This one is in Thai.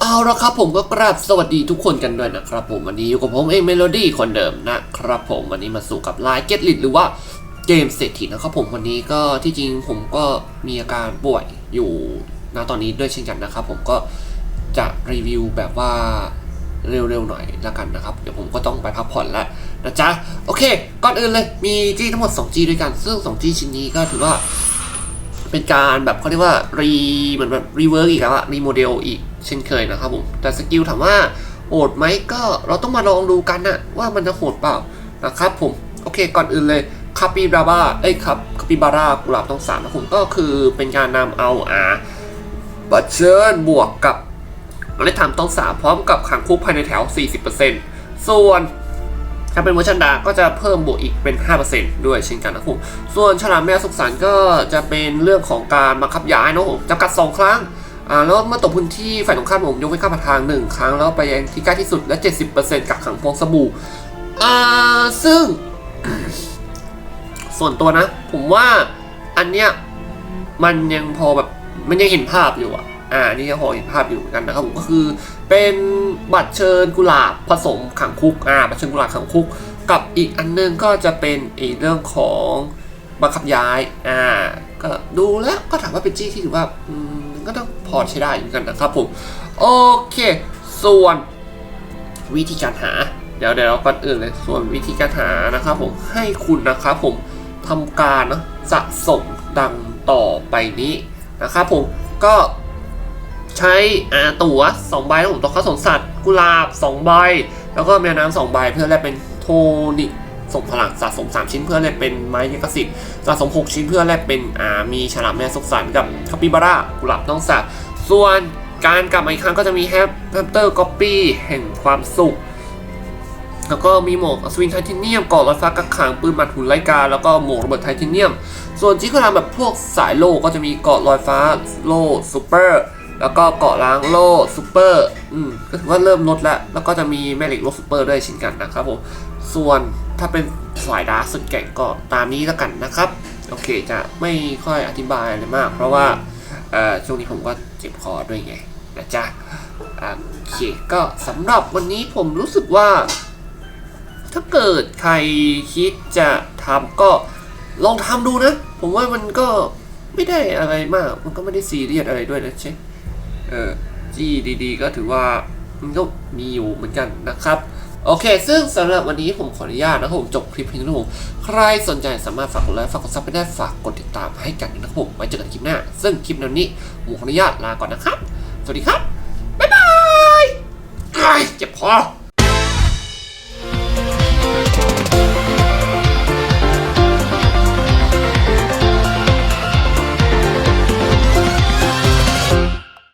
เอาละครับผมก็กราบสวัสดีทุกคนกันด้วยนะครับผมวันนี้อยู่กับผมเองเมโลดี้คนเดิมนะครับผมวันนี้มาสู่กับไลน์เก็ตลิดหรือว่าเกมเศรษฐีนะครับผมวันนี้ก็ที่จริงผมก็มีอาการป่วยอยู่ณตอนนี้ด้วยเช่นกันนะครับผมก็จะรีวิวแบบว่าเร็วๆหน่อยละกันนะครับ เดี๋ยวผมก็ต้องไปพักผ่อนแล้วนะจ๊ะ โอเค ก่อนอื่นเลยมีจี้ทั้งหมด 2G ด้วยกัน ซึ่ง 2G ชิ้นนี้ก็ถือว่า เป็นการแบบเขาเรียกว่ารีเหมือนแบบรีเวิร์กอีกแล้วอะรีโมเดลอีกเช่นเคยนะครับผม แต่สกิลถามว่าโหดไหมก็เราต้องมาลองดูกันนะว่ามันจะโหดเปล่านะครับผม โอเคก่อนอื่นเลยคาปิบาร่าเอ้ยครับคาปิบาร่ากุหลาบต้องสามนะผมก็คือเป็นการนำเอาอ่าบัตเชิญบวกกับเมล็ดทำต้องสามพร้อมกับขังคุกภายในแถว 40%ส่วน ถ้าเป็นเวอร์ชันดาก็จะเพิ่มบวกอีกเป็น 5%ด้วยเช่นกันนะครับผมส่วนฉลามแมวสุขสันต์ก็จะเป็นเรื่องของการบังคับย้ายนะครับผมจำกัด 2 ครั้งอ่าแล้วเมื่อตกพื้นที่ฝ่ายตรงข้ามผมยกเว้นข้ามทาง 1 ครั้งแล้วไปยังที่ใกล้ที่สุดและ 70%กักขังฟองสบู่อ่าซึ่ง ส่วนตัวนะ ผมว่าอันเนี้ยมันยังพอแบบมันยังเห็นภาพอยู่อะ อ่านี่ยังพอเห็นภาพอยู่เหมือนกันนะครับผมก็คือ เป็นบัตรเชิญกุหลาบผสมขังคุกอ่าบัตรเชิญกุหลาบขังคุก กับอีกอันนึงก็จะเป็นอีเรื่องของบังคับย้ายอ่าก็ดูแล้วก็ถามว่าเป็นจี้ที่ถือว่าอืมก็ต้องพอใช้ได้เหมือนกันนะครับผมโอเค ส่วนวิธีการหา เดี๋ยวเดี๋ยวก่อนอื่นเลยส่วนวิธีการหานะครับผมให้คุณนะครับผมทำการนะสะสมดังต่อไปนี้นะครับผมก็ ใช้ตั๋ว2ใบแล้วผมตัวเข้าสวนสัตว์กุหลาบ2ใบ แล้วก็แมวน้ำ2ใบเพื่อแลกเป็นโทนิส่งพลังสะสม 3 ชิ้นเพื่อแลกเป็นไม้ยกสิทธิ์สะสม 6 ชิ้นเพื่อแลกเป็นอ่ามีฉลามแม่สุขสันต์กับคาปิบาร่ากุหลาบต้องสัตว์ส่วนการกลับมาอีกครั้งก็จะมีแฮปแฮปเตอร์ก๊อปปี้แห่งความสุข แล้วก็มีหมวกอัศวินไทเทเนียมเกาะลอยฟ้ากักขังปืนหมัดหุ่นไลกา แล้วก็หมวกระเบิดไทเทเนียม ส่วนจิคลามแบบพวกสายโล่ก็จะมีเกาะลอยฟ้าโล่ซูเปอร์ แล้วก็เกาะล้างโล่ซูเปอร์อืมก็ถือว่าเริ่มลดแล้ว แล้วก็จะมีแม่เหล็กโล่ซูเปอร์ด้วยเช่นกันนะครับผมส่วนถ้าเป็นสายดาร์สุดแก่งก็ตามนี้แล้วกันนะครับ โอเคจะไม่ค่อยอธิบายอะไรมาก เพราะว่าช่วงนี้ผมก็เจ็บคอด้วยไงนะจ๊ะโอเคก็สำหรับวันนี้ผมรู้สึกว่า ถ้าเกิดใครคิดจะทำก็ลองทำดูนะ ผมว่ามันก็ไม่ได้อะไรมาก มันก็ไม่ได้ซีเรียสอะไรด้วยนะใช่ ออจี้ดีๆ ก็ถือว่ามันก็มีอยู่เหมือนกันนะครับ โอเค ซึ่งสำหรับวันนี้ผมขออนุญาตนะครับผมจบคลิปเพียงเท่านี้ผมใครสนใจสามารถฝากกดไลค์ฝากกดซับไปได้ฝากกดติดตามให้กันนะครับผมไว้เจอกันคลิปหน้า ซึ่งคลิปนี้ผมขออนุญาตลาก่อนนะครับ สวัสดีครับ บ๊ายบายไอ้ยเจ็บคอ